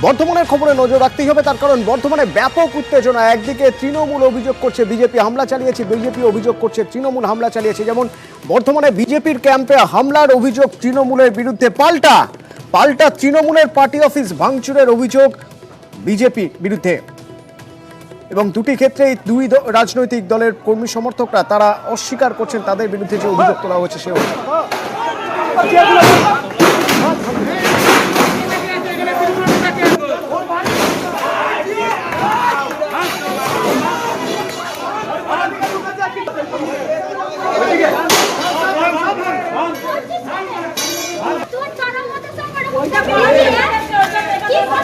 বর্ধমানের খবরে নজর রাখতেই হবে, তার কারণ বর্ধমানে ব্যাপক উত্তেজনা। একদিকে তৃণমূল অভিযোগ করছে বিজেপি হামলা চালিয়েছে, বিজেপি অভিযোগ করছে তৃণমূল হামলা চালিয়েছে। যেমন বর্ধমানে বিজেপির ক্যাম্পে হামলার অভিযোগ তৃণমূলের বিরুদ্ধে পাল্টা পাল্টা তৃণমূলের পার্টি অফিস ভাঙচুরের অভিযোগ বিজেপির বিরুদ্ধে। এবং দুটি ক্ষেত্রেই দুই রাজনৈতিক দলের কর্মী সমর্থকরা তারা অস্বীকার করছেন, তাদের বিরুদ্ধে যে অভিযোগ তোলা হয়েছে সে অভিযোগ তোর চারার মধ্যে সঙ্গে ওইটা বলি কি করছিস তোরা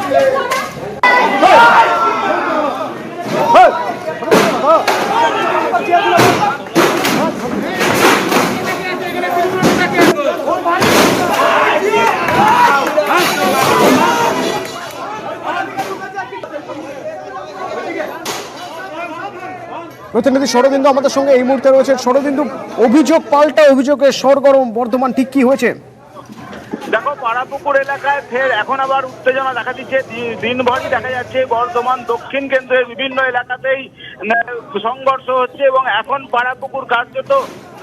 প্রতিনিধি শরদিন্দু আমাদের সঙ্গে এই মুহূর্তে রয়েছে শরদিন্দু অভিযোগ পাল্টা, অভিযোগের সরগরম। বর্ধমান ঠিক কি হয়েছে? দেখো, পাড়াপুকুর এলাকায় ফের এখন আবার উত্তেজনা দেখা দিচ্ছে। দিনভরই দেখা যাচ্ছে, বর্ধমান, দক্ষিণ কেন্দ্রের বিভিন্ন এলাকাতেই সংঘর্ষ হচ্ছে এবং এখন পাড়াপুকুর কার্যত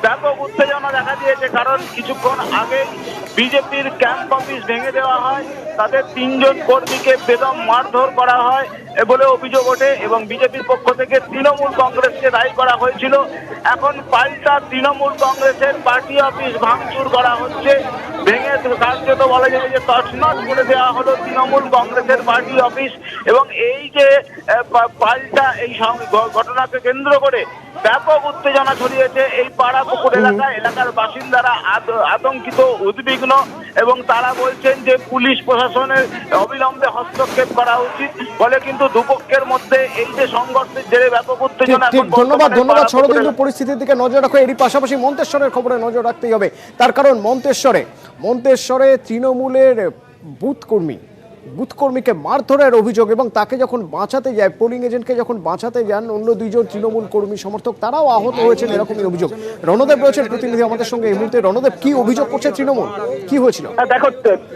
ব্যাপক উত্তেজনা দেখা দিয়েছে কারণ কিছুক্ষণ আগেই বিজেপির ক্যাম্প অফিস ভেঙে দেওয়া হয়। তাদের তিনজন কর্মীকে বেদম মারধর করা হয় বলে অভিযোগ ওঠে এবং বিজেপির পক্ষ থেকে তৃণমূল কংগ্রেসকে দায়ী করা হয়েছিল। এখন পাল্টা তৃণমূল কংগ্রেসের পার্টি অফিস ভাঙচুর করা হচ্ছে। ভেঙে কার্যত বলা যায় যে তছনছ করে দেওয়া হলো তৃণমূল কংগ্রেসের পার্টি অফিস এবং এই যে পাল্টা এই ঘটনাকে কেন্দ্র করে ব্যাপক উত্তেজনা ছড়িয়েছে এই পাড়া পুকুর এলাকা। এলাকার বাসিন্দারা আত- আতঙ্কিত উদ্বিগ্ন এবং তারা বলছেন যে পুলিশ প্রশাসনের অবিলম্বে হস্তক্ষেপ করা উচিত। ফলে কিন্তু দুপক্ষের মধ্যে এই যে সংঘর্ষের জেরে ব্যাপক উত্তেজনা ধন্যবাদ ধন্যবাদ। শরদিন্দু পরিস্থিতির দিকে নজর রাখো। এরই পাশাপাশি মন্তেশ্বরের খবরে নজর রাখতেই হবে। তার কারণ মন্তেশ্বরে। মন্তেশ্বরে তৃণমূলের বুথ কর্মী বুথ কর্মীকে মারধরের অভিযোগ এবং তাকে যখন বাঁচাতে যায় পোলিং এজেন্টকে যখন বাঁচাতে যান অন্য দুইজন তৃণমূল কর্মী সমর্থক তারাও আহত হয়েছেন এরকমই অভিযোগ। রণদেব রয়েছেন প্রতিনিধি আমাদের সঙ্গে এই মুহূর্তে। রণদেব কি অভিযোগ করছে তৃণমূল? কি হয়েছিল? হ্যাঁ, দেখো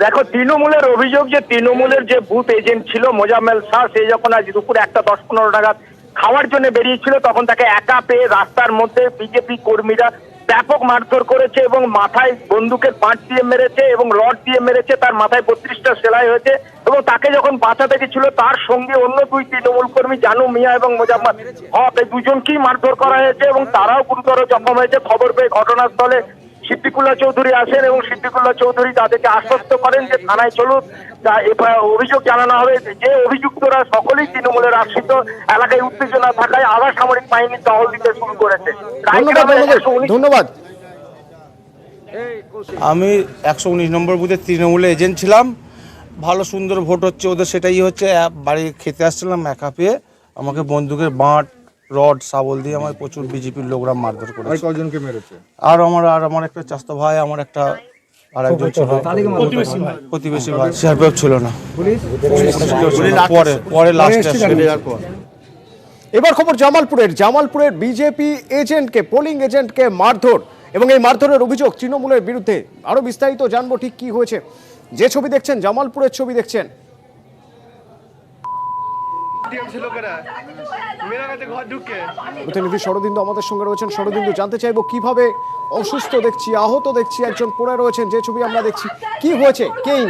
দেখো তৃণমূলের অভিযোগ যে তৃণমূলের যে বুথ এজেন্ট ছিল মোজাম্মেল শাহ সে যখন আজ দুপুর একটা দশ পনেরো নাগাদ খাওয়ার জন্য বেরিয়েছিল তখন তাকে একা পেয়ে রাস্তার মধ্যে বিজেপি কর্মীরা ব্যাপক মারধর করেছে এবং মাথায় বন্দুকের পাঁচ দিয়ে মেরেছে এবং রড দিয়ে মেরেছে, তার মাথায় বত্রিশটা সেলাই হয়েছে এবং তাকে যখন বাঁচাতে গেছিল তার সঙ্গে অন্য দুই তৃণমূল কর্মী জানু মিয়া এবং মোজাম্মদ হক, এই দুজনকেই মারধর করা হয়েছে এবং তারাও গুরুতর জখম হয়েছে। খবর পেয়ে ঘটনাস্থলে সিদ্দিকুল্লাহ চৌধুরী আসেন এবং সিদ্দিকুল্লাহ চৌধুরী তাদেরকে আশ্বস্ত করেন যে থানায় চলুন তা এবার অভিযোগ জানানো হবে। যে অভিযুক্তরা সকলেই তৃণমূলের আশ্রিত এলাকায় উত্তেজনা থাকায় আবার সামরিক বাহিনী টহল দিতে শুরু করেছে। ধন্যবাদ রায়গঞ্জের ধন্যবাদ 119 ধন্যবাদ। আমি একশো উনিশ নম্বর বুথে তৃণমূলে এজেন্ট ছিলাম। ভালো সুন্দর ভোট হচ্ছে ওদের সেটাই হচ্ছে। বাড়ি খেতে আসছিলাম একা পেয়ে। আমাকে বন্দুকের বাঁট রড শাবল দিয়ে আমার প্রচুর বিজেপির লোকরা মারধর আর করেছে কজনকে মেরেছে? আর আমার আর আমার একটা চাস্তো ভাই আমার একটা আর একজন ছিল প্রতিবেশী ভাই। সিআরপিএফ ছিল না। কেউ ছিল না। পরে পরে লাস্ট এবার খবর জামালপুরের। জামালপুরের বিজেপি এজেন্টকে পোলিং এজেন্টকে মারধর। এবং এই মারধরের অভিযোগ তৃণমূলের বিরুদ্ধে। আরও বিস্তারিত জানব ঠিক কি হয়েছে। যে ছবি দেখছেন জামালপুরের ছবি দেখছেন। প্রতিনিধি শরদিন্দু আমাদের সঙ্গে রয়েছেন। শরদিন্দু জানতে চাইব কীভাবে অসুস্থ দেখছি আহত দেখছি একজন পড়ে রয়েছেন যে ছবি আমরা দেখছি। কি হয়েছে? কেই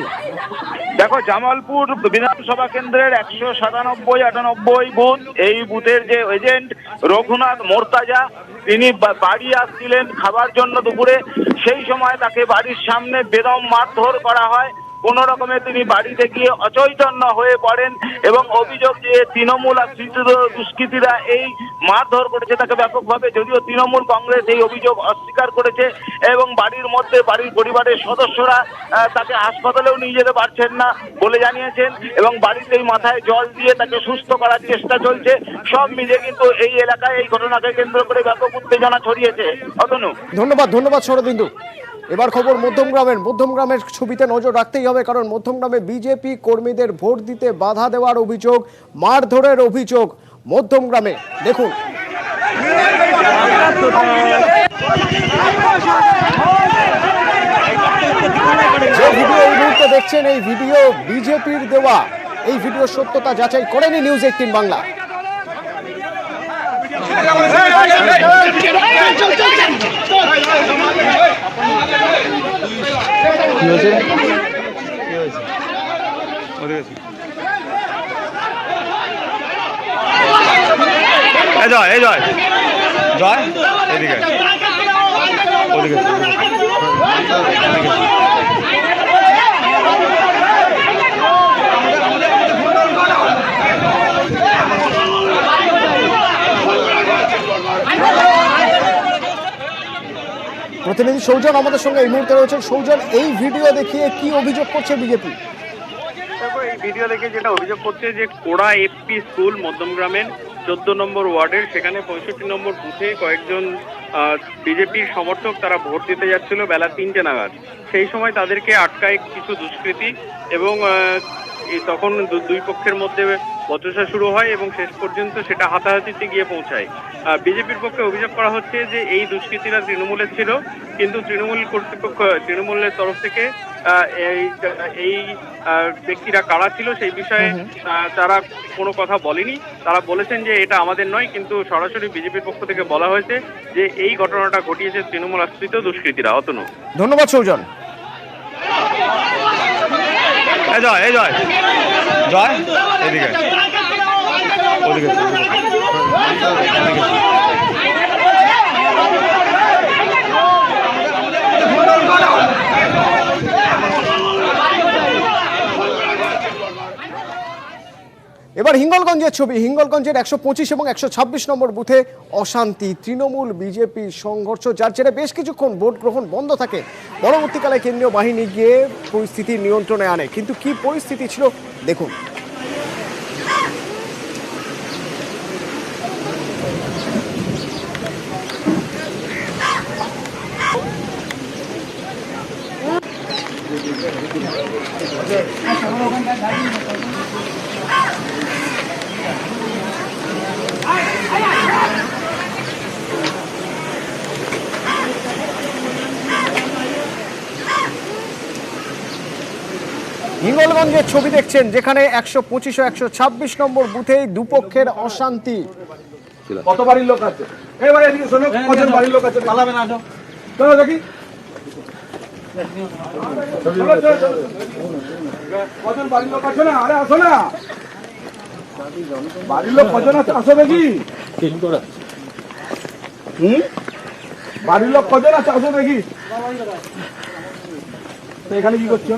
দেখো জামালপুর বিধানসভা কেন্দ্রের একশো সাতানব্বই আটানব্বই বুথ এই বুথের যে এজেন্ট রঘুনাথ মোর্তাজা তিনি বা- বাড়ি আসছিলেন খাবার জন্য দুপুরে। সেই সময় তাকে বাড়ির সামনে বেদম মারধর করা হয়। কোন রকমে তিনি বাড়িতে গিয়ে অচৈতন্য হয়ে পড়েন এবং অভিযোগ যে তৃণমূল আর তৃতীয় দুষ্কৃতীরা এই মারধর করেছে তাকে ব্যাপকভাবে, যদিও তৃণমূল কংগ্রেস এই অভিযোগ অস্বীকার করেছে এবং বাড়ির মধ্যে বাড়ির পরিবারের সদস্যরা তাকে হাসপাতালেও নিয়ে যেতে পারছেন না বলে জানিয়েছেন এবং বাড়িতেই মাথায় জল দিয়ে তাকে সুস্থ করার চেষ্টা চলছে। সব মিলে কিন্তু এই এলাকায় এই ঘটনাকে কেন্দ্র করে ব্যাপক উত্তেজনা ছড়িয়েছে। অতনু। ধন্যবাদ ধন্যবাদ শরদিন্দু। এবার খবর মধ্যমগ্রামের মধ্যমগ্রামের ছবিতে নজর রাখতেই হবে কারণ মধ্যমগ্রামে বিজেপি কর্মীদের ভোট দিতে বাধা দেওয়ার অভিযোগ মারধরের অভিযোগ মধ্যমগ্রামে দেখুন যে ভিডিও দেখছেন এই ভিডিও বিজেপির দেওয়া এই ভিডিওর সত্যতা যাচাই করেনি নিউজ এইটিন বাংলা এই জয় এই জয় জয় এদিকে ওদিকে প্রতিনিধি সৌজন আমাদের সঙ্গে এই মুহূর্তে রয়েছেন। সৌজন এই ভিডিও দেখিয়ে কি অভিযোগ করছে বিজেপি? ভিডিও দেখে যেটা অভিযোগ করছে যে কোড়া এফপি স্কুল মধ্যমগ্রামের চোদ্দ নম্বর ওয়ার্ডের, সেখানে পঁয়ষট্টি নম্বর বুথে কয়েকজন বিজেপির সমর্থক তারা ভোট দিতে যাচ্ছিল বেলা তিনটে নাগাদ। সেই সময় তাদেরকে আটকায় কিছু দুষ্কৃতি এবং তখন দুই পক্ষের মধ্যে বচসা শুরু হয় এবং শেষ পর্যন্ত সেটা হাতাহাতিতে গিয়ে পৌঁছায়। বিজেপির পক্ষে অভিযোগ করা হচ্ছে যে এই দুষ্কৃতীরা তৃণমূলের ছিল কিন্তু তৃণমূল কর্তৃপক্ষ তৃণমূলের তরফ থেকে আহ, এই ব্যক্তিরা কারা ছিল সেই বিষয়ে আহ, তারা কোনো কথা বলেনি। তারা বলেছেন যে এটা আমাদের নয় কিন্তু সরাসরি বিজেপির পক্ষ থেকে বলা হয়েছে যে এই ঘটনাটা ঘটিয়েছে তৃণমূল আশ্রিত দুষ্কৃতীরা। অতনু। ধন্যবাদ সৌজন। এই জয় এই জয়। জয়? এদিকে। ওদিকে এবার হিঙ্গলগঞ্জের ছবি, হিঙ্গলগঞ্জের একশো পঁচিশ এবং একশো ছাব্বিশ নম্বর বুথে অশান্তি, তৃণমূল, বিজেপি, সংঘর্ষ, যার জেরে বেশ কিছুক্ষণ ভোট গ্রহণ বন্ধ থাকে। পরবর্তীকালে কেন্দ্রীয় বাহিনী গিয়ে পরিস্থিতি নিয়ন্ত্রণে আনে। কিন্তু কি পরিস্থিতি ছিল? দেখুন। হিঙ্গলগঞ্জের ছবি দেখছেন যেখানে একশো পঁচিশ ও একশো ছাব্বিশ নম্বর বুথেই দুপক্ষের অশান্তি। কত বাড়ির লোক আছে? এবার এদিকে শোনো কজন বাড়ির লোক আছে? পালাবে না দেখি। বাড়ির লোক কজন আসো দেখি। বাড়ির লোক কজন আছে? আসো দেখি। এখানে কি করছ?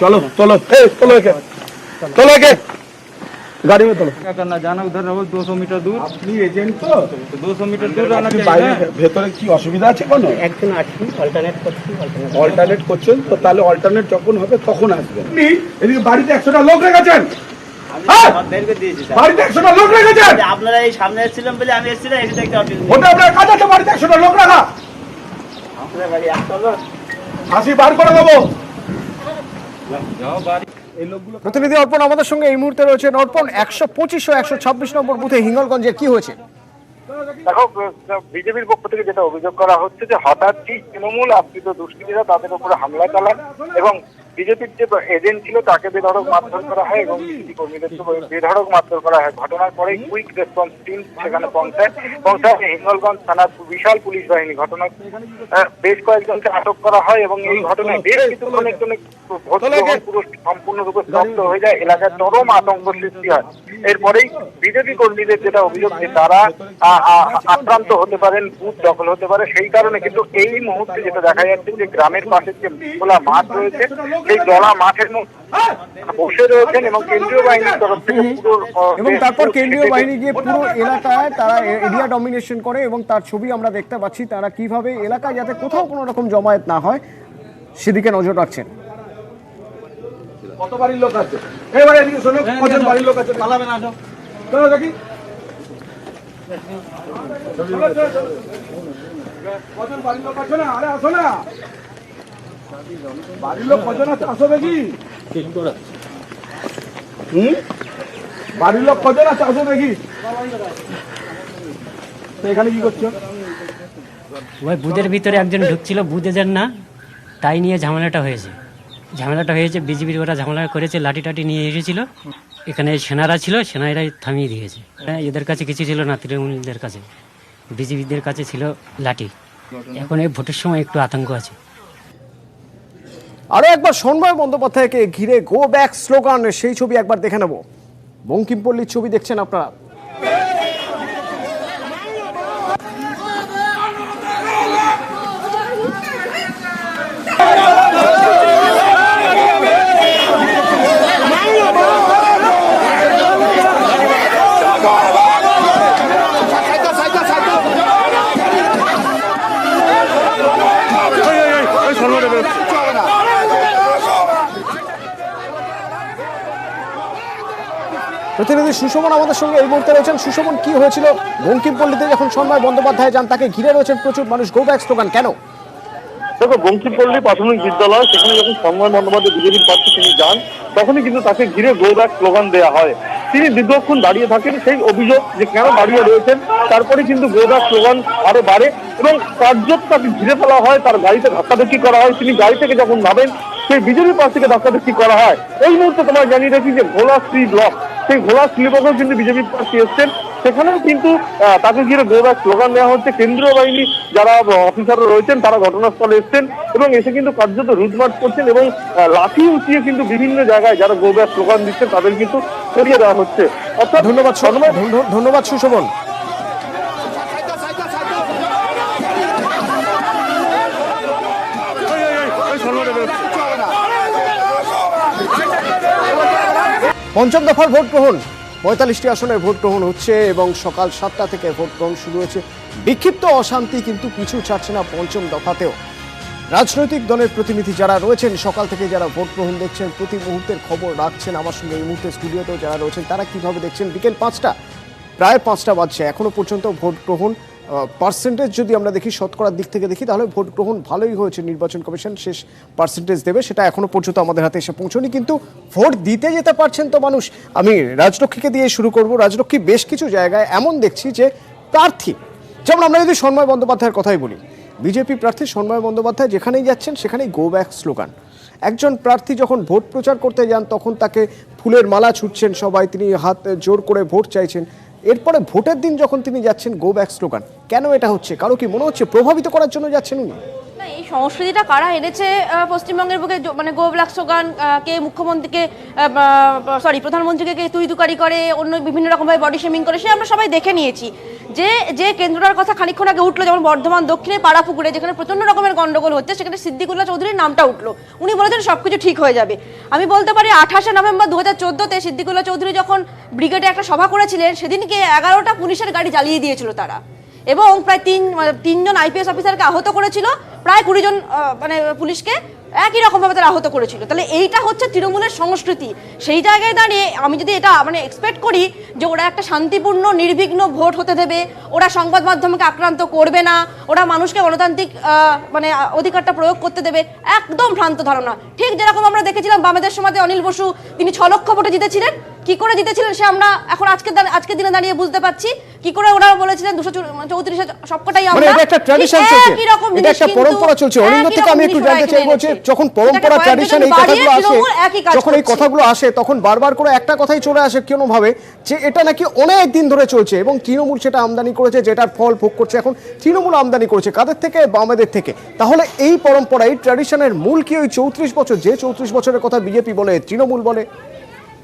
চলো চলো। চলো একে। চলো একে। गाड़ी में चलो क्या करना जाना उधर रहो 200 मीटर दूर আপনি এজেন্ট তো तो 200 मीटर दूर रहना আপনি चाहिए বাইরে ना। ভেতরে কি অসুবিধা আছে কোনো একজন আছি অল্টারনেট করছি অল্টারনেট অল্টারনেট করছেন তো তাহলে অল্টারনেট যখন হবে তখন আসবেন আপনি এদিকে বাড়িতে একশোটা লোক রেখেছেন হ্যাঁ? বের দিয়েছি স্যার বাড়িতে একশোটা লোক রেখেছেন আপনারা এই সামনে এসেছিলাম বলে আমি এসেছিলাম এসে দেখতে অফিস ওটা আপনার কাজ আছে বাড়িতে একশোটা লোক রাখা আপনার বাড়ি একটা লোক হাসি বার করে দেবো প্রতিনিধি অর্পণ আমাদের সঙ্গে এই মুহূর্তে রয়েছে অর্পণ একশো পঁচিশ ও একশো ছাব্বিশ নম্বর বুথে হিঙ্গলগঞ্জে কি হয়েছে? দেখো বিজেপির পক্ষ থেকে যেটা অভিযোগ করা হচ্ছে যে হঠাৎই তৃণমূল আশ্রিত দুষ্কৃতীরা তাদের উপরে হামলা চালান এবং বিজেপির যে এজেন্ট ছিল, তাকে বেধড়ক মারধর করা হয় এবং বিজেপি কর্মীদের বেধড়ক মারধর করা হয়। ঘটনার পরে কুইক রেসপন্স টিম সেখানে পৌঁছায়। পৌঁছায় হিঙ্গলগঞ্জ থানার বিশাল পুলিশ বাহিনী। ঘটনা বেশ কয়েকজনকে আটক করা হয় এবং এই ঘটনায় বেশ কিছুক্ষণের জন্য ভোট পুরো সম্পূর্ণরূপে স্তব্ধ হয়ে যায়। এলাকার চরম আতঙ্ক সৃষ্টি হয়। এরপরেই বিজেপি কর্মীদের যেটা অভিযোগ যে তারা আক্রান্ত হতে পারেন, বুথ দখল হতে পারে। সেই কারণে কিন্তু এই মুহূর্তে যেটা দেখা যাচ্ছে যে গ্রামের পাশে যে খোলা মাঠ রয়েছে সেই জলা মাঠের মধ্যে বসে রয়েছেন এবং কেন্দ্রীয় বাহিনীর তরফ থেকে এবং তারপর কেন্দ্রীয় বাহিনী গিয়ে পুরো এলাকায় তারা এরিয়া ডমিনেশন করে এবং তার ছবি আমরা দেখতে পাচ্ছি তারা কীভাবে এলাকায় যাতে কোথাও কোনো রকম জমায়েত না হয় সেদিকে নজর রাখছেন। কত বাড়ির লোক আছে? এবার এদিকে শোনো কজন বাড়ির লোক আছে? পালাবে না চলো দেখি। কজন বাড়ির লোক আছে না? আরে আসো না। বাড়ির লোক কজন আছে? আসো দেখি। হুম? বাড়ির লোক কজন আছে? আসো দেখি। এখানে কি করছ? ওই বুথের ভিতরে একজন ঢুকছিল এজেন্ট না তাই নিয়ে ঝামেলাটা হয়েছে। ঝামেলাটা হয়েছে বিজেপির ওরা ঝামেলা করেছে লাঠি টাটি নিয়ে এসেছিল। এখানে সেনারা ছিল সেনারাই থামিয়ে দিয়েছে। হ্যাঁ, এদের কাছে কিছু ছিল না তৃণমূলদের কাছে। বিজেপিদের কাছে ছিল লাঠি। এখন এই ভোটের সময় একটু আতঙ্ক আছে। আরও একবার সন্ময় বন্দ্যোপাধ্যায়কে ঘিরে গো ব্যাক স্লোগান সেই ছবি একবার দেখে নেব। বঙ্কিমপল্লীর ছবি দেখছেন আপনারা? প্রতিনিধি সুশমন আমাদের সঙ্গে এই মুহূর্তে রয়েছেন। সুশমন কি হয়েছিল? বঙ্কিমপল্লীতে যখন সন্ময় বন্দ্যোপাধ্যায় যান, তাকে ঘিরে রয়েছেন প্রচুর মানুষ। গো স্লোগান কেন? দেখো বঙ্কিমপল্লী প্রাথমিক বিদ্যালয়, সেখানে যখন সন্ময় বন্দ্যোপাধ্যায় বিজেপির প্রার্থী তিনি যান, তখনই কিন্তু তাকে ঘিরে গো স্লোগান দেওয়া হয়। তিনি দীর্ঘক্ষণ দাঁড়িয়ে থাকেন, সেই অভিযোগ যে কেন দাঁড়িয়ে রয়েছেন, তারপরে কিন্তু গো স্লোগান আরও বাড়ে এবং কার্যত তাকে ঘিরে ফেলা হয়, তার গাড়িতে ধাক্কাধাক্কি করা হয়। তিনি গাড়ি থেকে যখন নামেন, সেই বিজেপি প্রার্থীকে ধাক্কাধাক্কি করা হয়। এই মুহূর্তে তোমার জানিয়ে রাখি যে ভোলা শ্রী ব্লক। সেই ভোলা শ্রী কিন্তু বিজেপি প্রার্থী এসছেন। সেখানেও কিন্তু তাকে ঘিরে গো ব্যাক স্লোগান দেওয়া হচ্ছে কেন্দ্রীয় বাহিনী যারা অফিসাররা রয়েছেন তারা ঘটনাস্থলে এসছেন এবং এসে কিন্তু কার্যত রুটমার্চ করছেন এবং লাঠি উঁচিয়ে কিন্তু বিভিন্ন জায়গায় যারা গো ব্যাক স্লোগান দিচ্ছেন তাদের কিন্তু সরিয়ে দেওয়া হচ্ছে। অর্থাৎ ধন্যবাদ ধন্যবাদ। সুশমন পঞ্চম দফার ভোট গ্রহণ। পঁয়তাল্লিশটি আসনের ভোট গ্রহণ হচ্ছে এবং সকাল সাতটা থেকে ভোট গ্রহণ শুরু হয়েছে। বিক্ষিপ্ত অশান্তি কিন্তু পিছু ছাড়ছে না পঞ্চম দফাতেও। রাজনৈতিক দলের প্রতিনিধি যারা রয়েছেন, সকাল থেকে যারা ভোট গ্রহণ দেখছেন, প্রতি মুহূর্তের খবর রাখছেন আমার সঙ্গে এই মুহূর্তে স্টুডিওতেও যারা রয়েছেন, তারা কীভাবে দেখছেন? বিকেল পাঁচটা, প্রায় পাঁচটা বাজছে। এখনও পর্যন্ত ভোট গ্রহণ পার্সেন্টেজ যদি আমরা দেখি, শতকরার দিক থেকে দেখি, তাহলে ভোট গ্রহণ ভালোই হয়েছে। নির্বাচন কমিশন শেষ পার্সেন্টেজ দেবে, সেটা এখনও পর্যন্ত আমাদের হাতে এসে পৌঁছনি কিন্তু ভোট দিতে যেতে পারছেন তো মানুষ। আমি রাজলক্ষ্মীকে দিয়ে শুরু করব। রাজলক্ষ্মী বেশ কিছু জায়গায় এমন দেখছি যে প্রার্থী, যেমন আমরা যদি সন্ময় বন্দ্যোপাধ্যায়ের কথাই বলি, বিজেপি প্রার্থী সন্ময় বন্দ্যোপাধ্যায় যেখানেই যাচ্ছেন, সেখানেই গো ব্যাক স্লোগান একজন প্রার্থী যখন ভোট প্রচার করতে যান, তখন তাকে ফুলের মালা ছুটছেন সবাই, তিনি হাত জোর করে ভোট চাইছেন। এরপরে ভোটের দিন যখন তিনি যাচ্ছেন গো ব্যাক স্লোগান কেন এটা হচ্ছে? কারও কি মনে হচ্ছে প্রভাবিত করার জন্য যাচ্ছেন উনি? এই সংস্কৃতিটা কারা এনেছে পশ্চিমবঙ্গের বুকে? মানে গো ব্ল্যাক স্লোগান আহ, কে মুখ্যমন্ত্রীকে সরি প্রধানমন্ত্রীকে কে তুই তুকারি করে অন্য বিভিন্ন রকমভাবে বডি শেমিং করে সে আমরা সবাই দেখে নিয়েছি। যে যে কেন্দ্রটার কথা খানিকক্ষণ আগে উঠল যেমন বর্ধমান দক্ষিণে পাড়াপুকুরে যেখানে প্রচণ্ড রকমের গন্ডগোল হচ্ছে সেখানে সিদ্দিকুল্লাহ চৌধুরীর নামটা উঠল। উনি বলেছেন সব কিছু ঠিক হয়ে যাবে। আমি বলতে পারি আঠাশে নভেম্বর দু হাজার চোদ্দোতে সিদ্দিকুল্লাহ চৌধুরী যখন ব্রিগেডে একটা সভা করেছিলেন সেদিনকে এগারোটা পুলিশের গাড়ি জ্বালিয়ে দিয়েছিল তারা। এবং প্রায় তিন মানে তিনজন আইপিএস অফিসারকে আহত করেছিল। প্রায় কুড়ি জন মানে পুলিশকে একই রকমভাবে তারা আহত করেছিল। তাহলে এইটা হচ্ছে তৃণমূলের সংস্কৃতি। সেই জায়গায় দাঁড়িয়ে আমি যদি এটা মানে এক্সপেক্ট করি যে ওরা একটা শান্তিপূর্ণ, নির্বিঘ্ন ভোট হতে দেবে, ওরা সংবাদ মাধ্যমকে আক্রান্ত করবে না, ওরা মানুষকে গণতান্ত্রিক মানে অধিকারটা প্রয়োগ করতে দেবে, একদম ভ্রান্ত ধারণা। ঠিক যেরকম আমরা দেখেছিলাম বামেদের সমাজে অনিল বসু, তিনি ছ লক্ষ ভোটে জিতেছিলেন কি করে জিতেছিলেন সে আমরা এখন আজকে আজকের দিনে দাঁড়িয়ে বুঝতে পারছি। কি করে ওরা বলেছিলেন দুশো চৌত্রিশে সবকটাই মানে আমরা এটা একটা ট্র্যাডিশন চলছে। এটা একটা পরম্পরা চলছে। অনিন্দ থেকে আমি একটু জানতে চাইব যে যখন পরম্পরা ট্র্যাডিশন এই কথাগুলো আসে যখন এই কথাগুলো আসে তখন বারবার করে একটা কথাই চলে আসে কেন ভাবে যে এটা নাকি অনেক দিন ধরে চলছে এবং তৃণমূল সেটা আমদানি করেছে যেটার ফল ভোগ করছে। এখন তৃণমূল আমদানি করেছে কাদের থেকে? বামেদের থেকে। তাহলে এই পরম্পরা এই ট্র্যাডিশনের মূল কি ওই চৌত্রিশ বছর? যে চৌত্রিশ বছরের কথা বিজেপি বলে তৃণমূল বলে?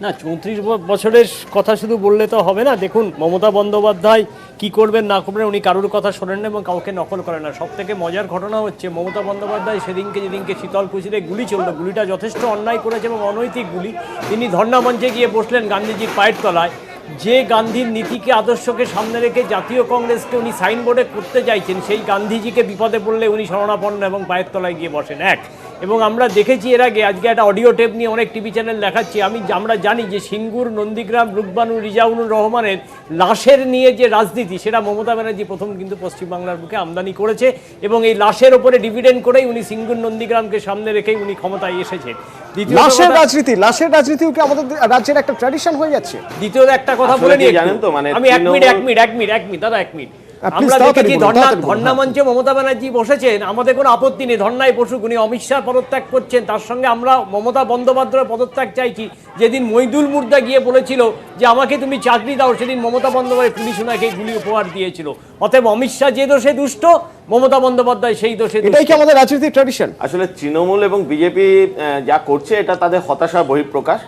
না, চৌত্রিশ বছরের কথা শুধু বললে তো হবে না। দেখুন, মমতা বন্দ্যোপাধ্যায় কি করবেন না করবেন, উনি কারোর কথা শোনেন না এবং কাউকে নকল করেন না। সব থেকে মজার ঘটনা হচ্ছে, মমতা বন্দ্যোপাধ্যায় সেদিনকে যেদিনকে শীতলকুচিতে গুলি চলল, গুলিটা যথেষ্ট অন্যায় করেছে এবং অনৈতিক গুলি। তিনি ধর্ণা মঞ্চে গিয়ে বসলেন গান্ধীজির পায়ের তলায়। যে গান্ধীর নীতিকে, আদর্শকে সামনে রেখে জাতীয় কংগ্রেসকে উনি সাইনবোর্ডে করতে চাইছেন, সেই গান্ধীজিকে বিপদে পড়লে উনি শরণাপন্ন এবং পায়ের তলায় গিয়ে বসেন। এক এবং আমরা দেখেছি এর আগে আজকে একটা অডিও টেপ নিয়ে অনেক টিভি চ্যানেল দেখাচ্ছি। আমি আমরা জানি যে সিঙ্গুর নন্দীগ্রাম রুকবানু রিজাউনুর রহমানের লাশের নিয়ে যে রাজনীতি সেটা মমতা ব্যানার্জি প্রথম কিন্তু পশ্চিমবাংলার বুকে আমদানি করেছে এবং এই লাশের ওপরে ডিভিডেন্ড করেই উনি সিঙ্গুর নন্দীগ্রামকে সামনে রেখেই উনি ক্ষমতায় এসেছেন। লাশের রাজনীতি লাশের রাজনীতিও কি আমাদের রাজ্যের একটা ট্র্যাডিশন হয়ে যাচ্ছে? দ্বিতীয়ত একটা কথা বলে একটু। জানেন তো, মানে আমি এক মিনিট এক মিনিট এক মিনিট এক মিনিট দাদা এক মিনিট আমরা দেখেছি ধর্ণা ধর্ণা। মঞ্চে মমতা ব্যানার্জি বসেছেন আমাদের কোনো আপত্তি নেই ধর্নায় বসুক উনি অমিত শাহ পদত্যাগ করছেন তার সঙ্গে আমরা মমতা বন্দ্যোপাধ্যায় পদত্যাগ চাইছি যেদিন মইদুল মুর্দা গিয়ে বলেছিল যে আমাকে তুমি চাকরি দাও সেদিন মমতা বন্দ্যোপাধ্যায় পুলিশ ওনাকে গুলি উপহার দিয়েছিল অতএব অমিত শাহ যে দোষে দুষ্ট মমতা বন্দ্যোপাধ্যায় সেই দোষে দুষ্ট। এটাই কি আমাদের ট্র্যাডিশন আসলে তৃণমূল এবং বিজেপি যা করছে এটা তাদের হতাশা বহিঃপ্রকাশ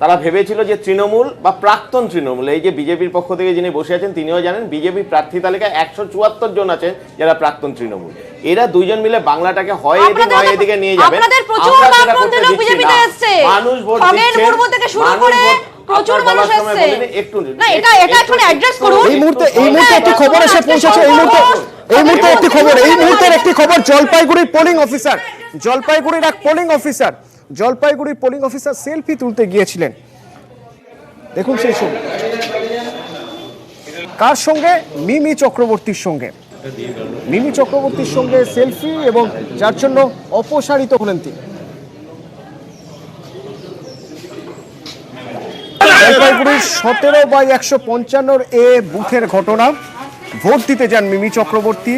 তারা ভেবেছিল যে তৃণমূল বা প্রাক্তন তৃণমূল এই যে বিজেপির পক্ষ থেকে যিনি বসে আছেন তিনিও জানেন বিজেপি প্রার্থী তালিকায় একশো চুয়াত্তর জন আছেন যারা প্রাক্তন তৃণমূল। এরা দুইজন মিলে বাংলাটাকে হয় এদিকে তো- এদিকে নিয়ে যাবেন। আমরা সেটা করতে দিচ্ছি না। মানুষ ভোট মানুষ প্রচুর মানুষ। বলিনি, একটু না, এটা- এটা একটু adjust করুন। এই মুহূর্তে এই মুহূর্তে একটি খবর এসে পৌঁছেছে। এই মুহূর্তে এই মুহূর্তে একটি খবর এই মুহূর্তের একটি খবর জলপাইগুড়ির পোলিং অফিসার জলপাইগুড়ির এক পোলিং অফিসার জলপাইগুড়ির পোলিং অফিসার সেলফি তুলতে গিয়েছিলেন। দেখুন সেই ছবি। কার সঙ্গে? মিমি চক্রবর্তীর সঙ্গে। মিমি চক্রবর্তীর সঙ্গে সেলফি এবং যার জন্য অপসারিত হলেন তিনি। জলপাইগুড়ির সতেরো বাই একশো পঞ্চান্নর এ বুথের ঘটনা। ভোট দিতে যান মিমি চক্রবর্তী।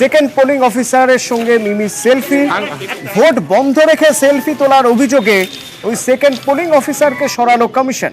সেকেন্ড পোলিং অফিসারের সঙ্গে মিমি সেলফি ভোট বন্ধ রেখে সেলফি তোলার অভিযোগে ওই সেকেন্ড পোলিং অফিসারকে সরালো কমিশন